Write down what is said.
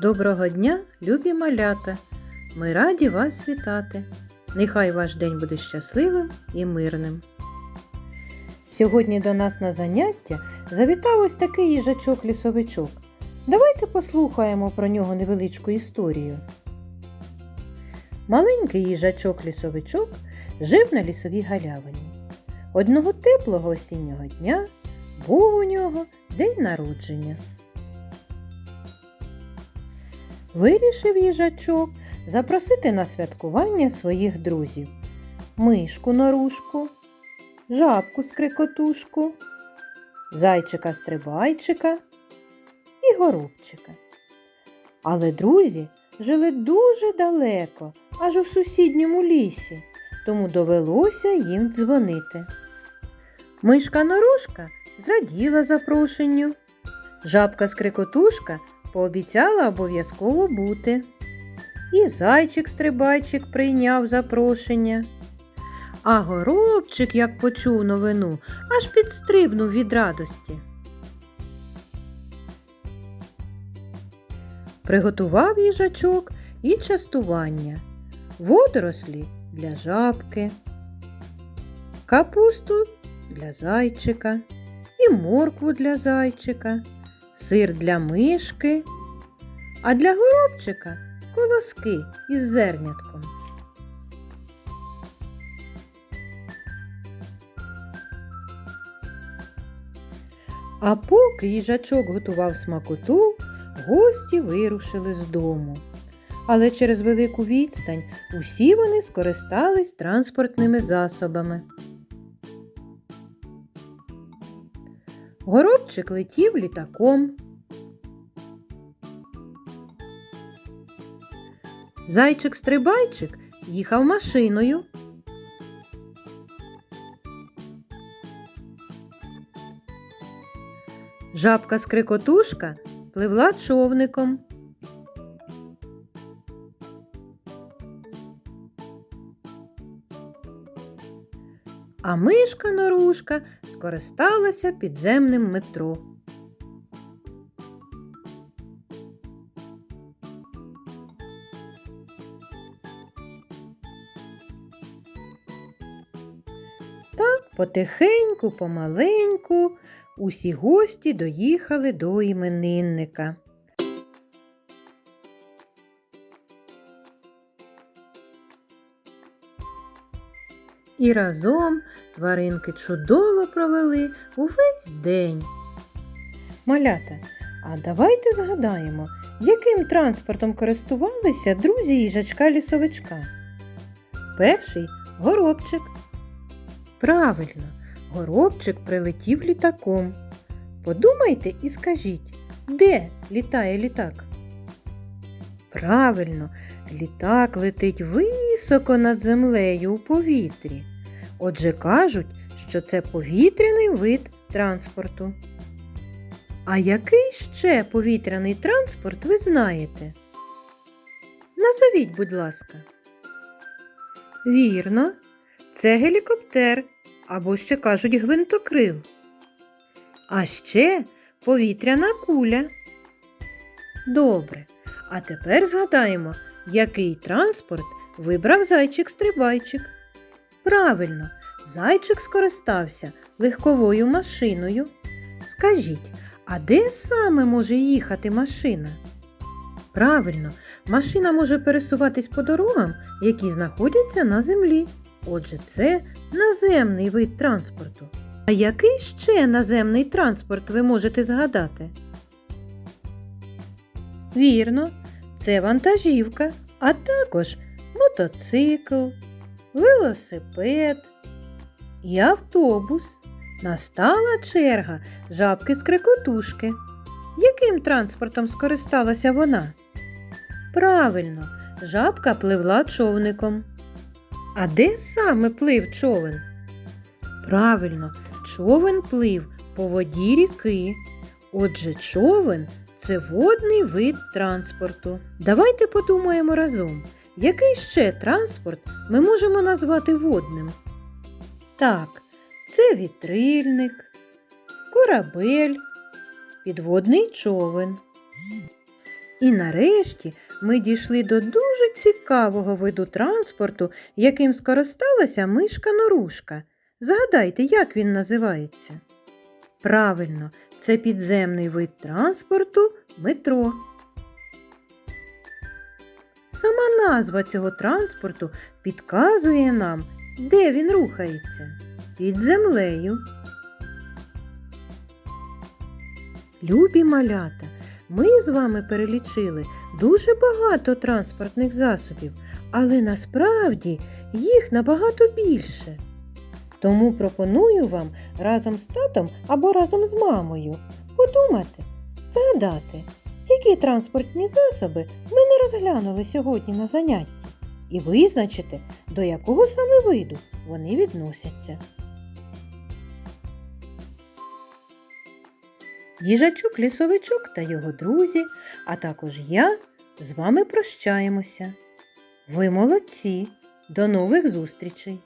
Доброго дня, любі малята! Ми раді вас вітати. Нехай ваш день буде щасливим і мирним. Сьогодні до нас на заняття завітав ось такий їжачок-лісовичок. Давайте послухаємо про нього невеличку історію. Маленький їжачок-лісовичок жив на лісовій галявині. Одного теплого осіннього дня був у нього день народження. Вирішив їжачок запросити на святкування своїх друзів мишку норушку, жабку скрикотушку, зайчика стрибайчика і горобчика. Але друзі жили дуже далеко, аж у сусідньому лісі, тому довелося їм дзвонити. Мишка норушка зраділа запрошенню. Жабка скрикотушка пообіцяла обов'язково бути. І зайчик-стрибайчик прийняв запрошення. А горобчик, як почув новину, аж підстрибнув від радості. Приготував їжачок і частування, водорослі для жабки, капусту для зайчика і моркву для зайчика, сир для мишки, а для горобчика колоски із зернятком. А поки їжачок готував смакоту, гості вирушили з дому. Але через велику відстань усі вони скористались транспортними засобами. Горобчик летів літаком. Зайчик-стрибайчик їхав машиною. Жабка-скрикотушка пливла човником. А мишка норушка скористалася підземним метро. Так потихеньку, помаленьку усі гості доїхали до іменинника. І разом тваринки чудово провели увесь день. Малята, а давайте згадаємо, яким транспортом користувалися друзі їжачка лісовичка. Перший горобчик. Правильно, горобчик прилетів літаком. Подумайте і скажіть, де літає літак? Правильно, літак летить високо над землею у повітрі. Отже, кажуть, що це повітряний вид транспорту. А який ще повітряний транспорт ви знаєте? Назовіть, будь ласка. Вірно, це гелікоптер або ще кажуть гвинтокрил. А ще повітряна куля. Добре. А тепер згадаємо, який транспорт вибрав зайчик-стрибайчик. Правильно, зайчик скористався легковою машиною. Скажіть, а де саме може їхати машина? Правильно, машина може пересуватись по дорогам, які знаходяться на землі. Отже, це наземний вид транспорту. А який ще наземний транспорт ви можете згадати? Вірно, це вантажівка, а також мотоцикл, велосипед і автобус. Настала черга жабки з крикотушки. Яким транспортом скористалася вона? Правильно, жабка пливла човником. А де саме плив човен? Правильно, човен плив по воді ріки. Отже, човен це водний вид транспорту. Давайте подумаємо разом, який ще транспорт ми можемо назвати водним. Так, це вітрильник, корабель, підводний човен. І нарешті ми дійшли до дуже цікавого виду транспорту, яким скористалася мишка Норушка. Згадайте, як він називається? Правильно, це підземний вид транспорту метро. Сама назва цього транспорту підказує нам, де він рухається під землею. Любі малята, ми з вами перелічили дуже багато транспортних засобів, але насправді їх набагато більше. Тому пропоную вам разом з татом або разом з мамою подумати, згадати, які транспортні засоби ми не розглянули сьогодні на занятті, і визначити, до якого саме виду вони відносяться. Їжачок лісовичок та його друзі, а також я з вами прощаємося. Ви молодці! До нових зустрічей!